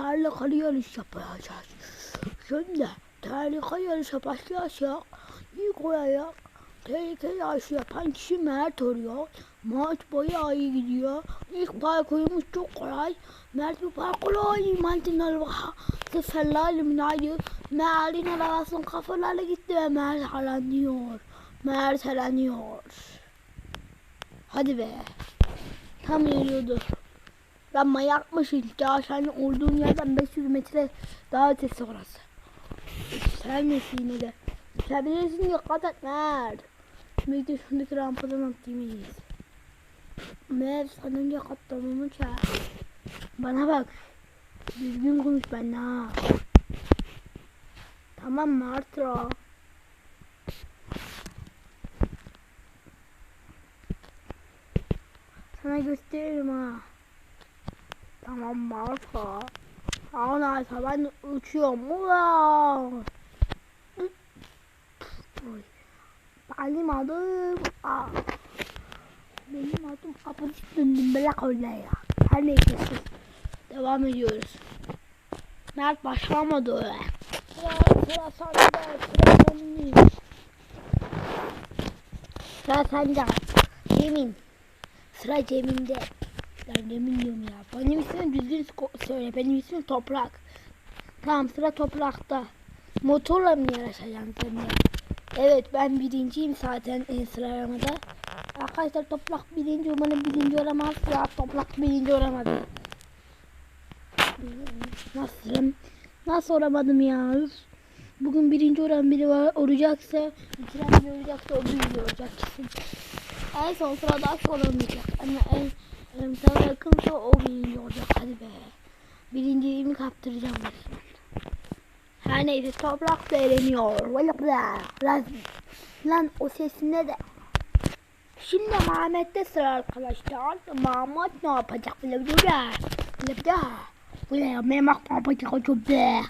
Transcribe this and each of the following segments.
tehlikeli yarış yapacağız. Şimdi tehlikeli yarışa başlayacak. İlk olarak tehlikeli yarışı yapan kişi Mert oluyor. Maç bayağı iyi gidiyor. İlk parkurumuz çok kolay. Mert bu parkuru. Mert'in araba sıfırlarla minayı. Mert'in arabasının kafalarla gitti ve Mert halanıyor. Mert halanıyor. Hadi be. Tam geliyordu. Ben manyakmışım. Ya senin olduğun yerden 500 metre daha ötesi orası. Sen misin yine de? Sen bilirsin dikkat et Mert. Şimdi de şuradaki rampadan atlayayım en iyisi. Mert sen önce katlanımı çağır. Bana bak. Düzgün konuş benimle ha. Tamam mı Artra? Sana gösteririm ha. Tamam Marfa. Tamam Arfa ben uçuyorum. Oy. Benim adım Aa. Benim adım Apaçık döndüm bela öyle ya. Her neyse. Devam ediyoruz. Mert başlamadı öyle. Sıra sıra sende. Sıra sende. Sıra sende. Yemin. Sıra Cem'inde. Ben Cem'in diyorum ya. Benim ismim düzgün söyle. Benim ismim Toprak. Tamam sıra Toprak'ta. Motorla mı yarışacaksın sen? Evet ben birinciyim zaten en sıralamada. Arkadaşlar Toprak birinci umarım birinci olamaz. Ya Toprak birinci olamadı. Nasıl? Nasıl olamadım ya? Bugün birinci olan biri var, olacaksa, biri olacaksa o birinci olacak kesin. En son sırada asla olmayacak. Ama en, en sana yakınsa o birinci olacak. Hadi be. Birinciliğimi kaptıracağım resmen. Her neyse toprak da eğleniyor. Lan, lan o ses ne de. Şimdi Mehmet'te sıra arkadaşlar. Mahmut ne yapacak? Mehmet ne yapacak? Be.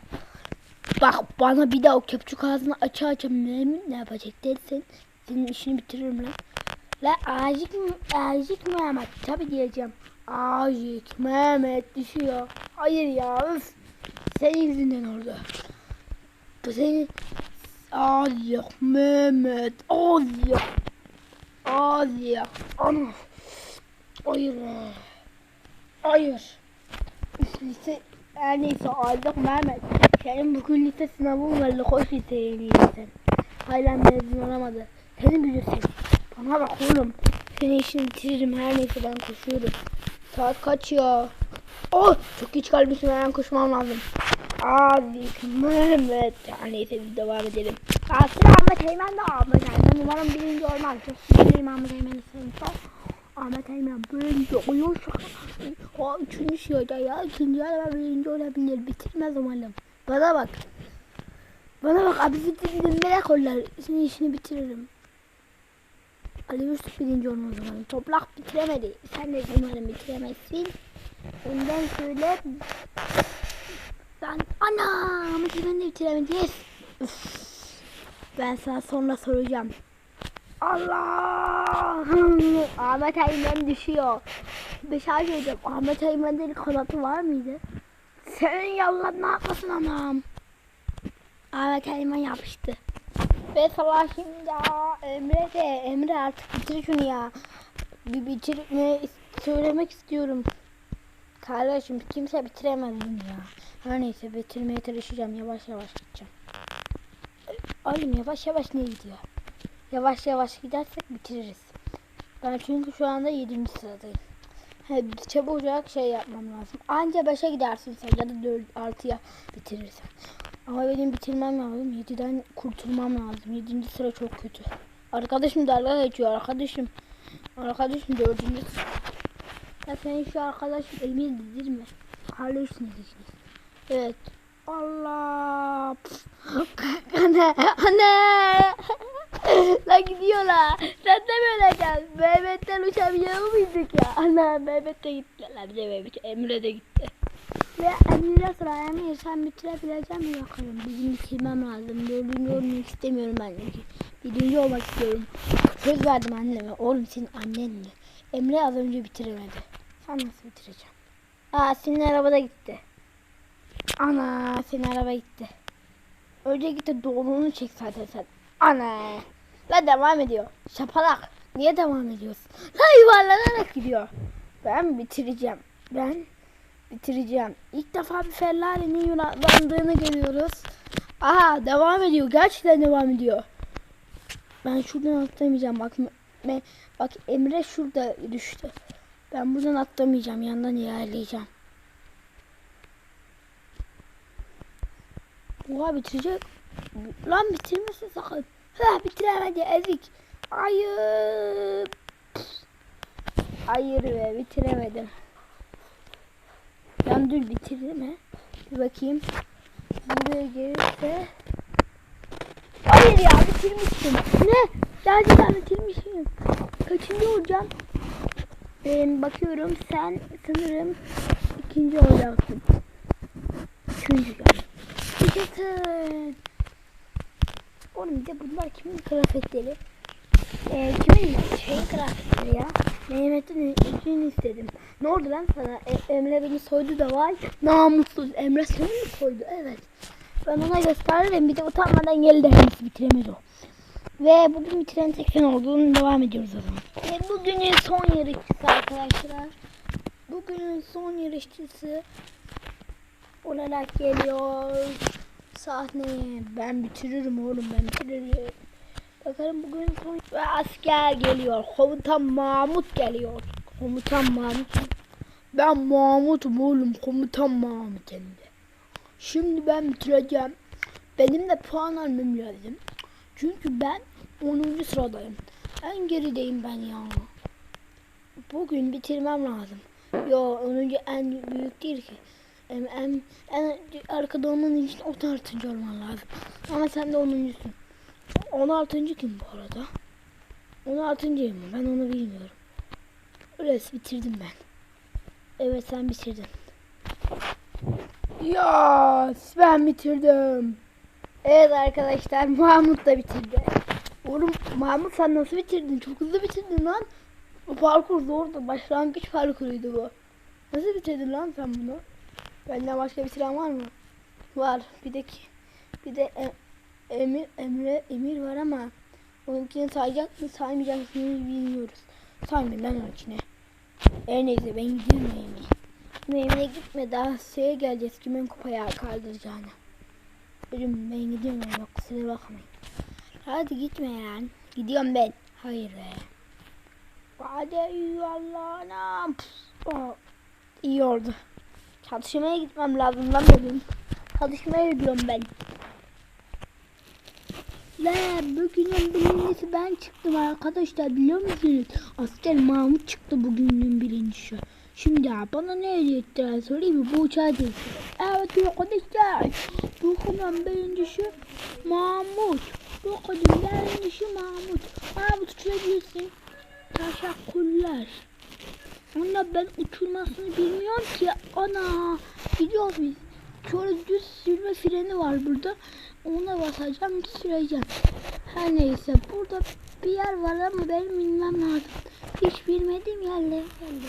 Bak bana bir daha o köpçük ağzını açı açı Mehmet ne yapacak dersin. Senin işini bitiririm lan. La Acik, Acik Mehmet tabi diyeceğim. Acik Mehmet düşüyor. Hayır ya üf. Senin yüzünden. Bu senin Acik Mehmet Acik Acik Ana Hayır Hayır Lise her neyse Acik Mehmet Senin bugün lise sınavın var Hoş liseye gidiyorsun Hala mezun olamadı Seni bilirsin bana bak oğlum. Seni işini bitiririm her neyse ben koşuyorum. Saat kaç ya? Oh çok geç kalmışım hemen koşmam lazım. Abi Mehmet. Ya neyse biz devam edelim. Kalsın Ahmet Eymen de Ahmet Eymen. Umarım birinci olmaz. Çok sinirliyim Ahmet Eymen'i seviyorum. Ahmet Eymen birinci oluyor şu an. O üçüncü sırada ya. İkinci araba birinci olabilir. Bitirmez umarım. Bana bak. Bana bak abi bitirdim merak olurlar. Senin işini bitiririm. Ali Yusuf birinci olmaz o zaman. Toprak bitiremedi. Sen de umarım bitiremezsin. Ondan söyle ben ana ama ben de bitiremedi. Yes. Üf. Ben sana sonra soracağım. Allah! Ahmet Eymen düşüyor. Bir şey söyleyeceğim. Ahmet Eymen'de kanatı var mıydı? Senin yalan ne yapmasın anam? Ahmet Eymen yapıştı. Ve sabah şimdi ya Emre de Emre artık bitir şunu ya. Bir bitirme söylemek istiyorum. Kardeşim kimse bitiremez bunu ya. Her neyse bitirmeye çalışacağım. Yavaş yavaş gideceğim. Oğlum yavaş yavaş ne gidiyor? Yavaş yavaş gidersek bitiririz. Ben çünkü şu anda 7. sıradayım. He, çabucak şey yapmam lazım. Anca 5'e gidersin sen ya da 4 6'ya bitirirsen. Ama benim bitirmem lazım. 7'den kurtulmam lazım. 7. sıra çok kötü. Arkadaşım dalga geçiyor arkadaşım. Arkadaşım 4. sıra. Ya senin şu arkadaşın Emir değil mi? Kardeşiniz ikiniz. Evet. Allah. Anne. Anne. La gidiyorlar. Sen de böyle gel. Mehmet'ten uçabiliyor muyduk ya? Ana Mehmet de gitti. La bir Mehmet. Emre de gitti. Ve Emir'e sıra Emir sen bitirebilecek mi bakalım. Bizim bitirmem lazım. Dördüncü olmak istemiyorum ben. Birinci olmak istiyorum. Söz verdim anneme. Oğlum senin annenle. Emre az önce bitiremedi. Sen nasıl bitireceğim? Aa senin arabada gitti. Ana senin araba gitti. Önce gitti doğruluğunu çek zaten sen. Ana. La devam ediyor. Şapalak. Niye devam ediyorsun? La yuvarlanarak gidiyor. Ben bitireceğim. Ben bitireceğim. İlk defa bir Ferrari'nin yuvarlandığını görüyoruz. Aha devam ediyor. Gerçekten devam ediyor. Ben şuradan atlamayacağım. Bak, me- bak Emre şurada düştü. Ben buradan atlamayacağım. Yandan ilerleyeceğim. Oha bitirecek. Lan bitirmesin sakın. Ha bitiremedi ezik. Hayır. Hayır be bitiremedim. Lan dur bitirdi mi? Bir bakayım. Buraya gelirse. Hayır ya bitirmiştim. Ne? Gerçekten bitirmişim. Kaçıncı olacağım? Ben bakıyorum sen sanırım ikinci olacaksın. Üçüncü yani. Yaşasın. Oğlum bir de bunlar kimin kıyafetleri? Ee, kimin şey kıyafetleri ya? Mehmet'in üçünü istedim. Ne oldu lan sana? E, Emre beni soydu da var. Namussuz. Emre seni mi soydu? Evet. Ben ona gösterdim. Bir de utanmadan geldi henüz bitiremedi o. Ve bugün bitiren tek sen olduğunu devam ediyoruz o zaman. Ve bugünün son yarışçısı arkadaşlar. Bugünün son yarışçısı olarak geliyor. Sahne ben bitiririm oğlum ben bitiririm. Bakalım bugün son ve asker geliyor. Komutan Mahmut geliyor. Komutan Mahmut. Ben Mahmut'um oğlum. Komutan Mahmut hem. Şimdi ben bitireceğim. Benim de puan almam lazım. Çünkü ben 10. sıradayım. En gerideyim ben ya. Bugün bitirmem lazım. Yo 10. en büyük değil ki. En, en, en arkada olman için 16. olman lazım. Ama sen de 10.sün. 16. kim bu arada? 16.yım mı? Ben onu bilmiyorum. Öyleyse bitirdim ben. Evet sen bitirdin. Ya ben bitirdim. Evet arkadaşlar Mahmut da bitirdi. Oğlum Mahmut sen nasıl bitirdin? Çok hızlı bitirdin lan. Bu parkur zordu. Başlangıç parkuruydu bu. Nasıl bitirdin lan sen bunu? Benden başka bitiren var mı? Var. Bir de ki, bir de e, Emir Emre Emir var ama onunkini sayacak mı saymayacak mı bilmiyoruz. Saymayayım ben onunkine. Her neyse ben gidiyorum. Ama Emir'e gitme daha şeye geleceğiz kimin kupaya kaldıracağını. Dedim ben gidiyorum Emir kusura bakmayın. Hadi gitme yani. Gidiyorum ben. Hayır be. Hadi. Oh, iyi oldu. Çalışmaya gitmem lazım lan benim. Çalışmaya gidiyorum ben. Ve bugünün birincisi ben çıktım arkadaşlar biliyor musunuz? Asker Mahmut çıktı bugünün birincisi. Şimdi bana ne hediye ettiler söyleyeyim mi? Bu uçağı değil. Evet arkadaşlar. Bugünün birincisi Mahmut. Bugünün birincisi Mahmut. Mahmut uçurabilirsin. Teşekkürler. Ama ben uçurmasını bilmiyorum ki. Ana gidiyoruz biz. Şöyle düz sürme freni var burada. Ona basacağım süreceğim. Her neyse burada bir yer var ama benim bilmem lazım. Hiç bilmediğim yerlere geldim.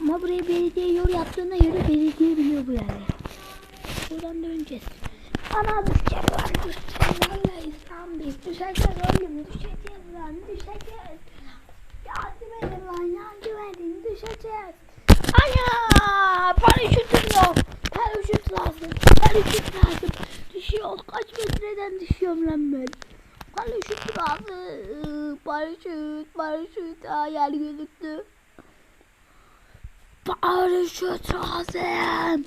Ama buraya belediye yol yaptığına göre belediye biliyor bu yerleri. Buradan döneceğiz. Ana düşecek lan düşecek. Vallahi İslam biz düşeceğiz oğlum düşeceğiz lan düşeceğiz. Yardım edin lan yardım edin düşeceğiz. Ana paraşütüm yok. Paraşüt lazım. Paraşüt metreden düşüyorum lan ben. Paraşüt lazım. Paraşüt, paraşüt. Aa yer gözüktü. Paraşüt lazım.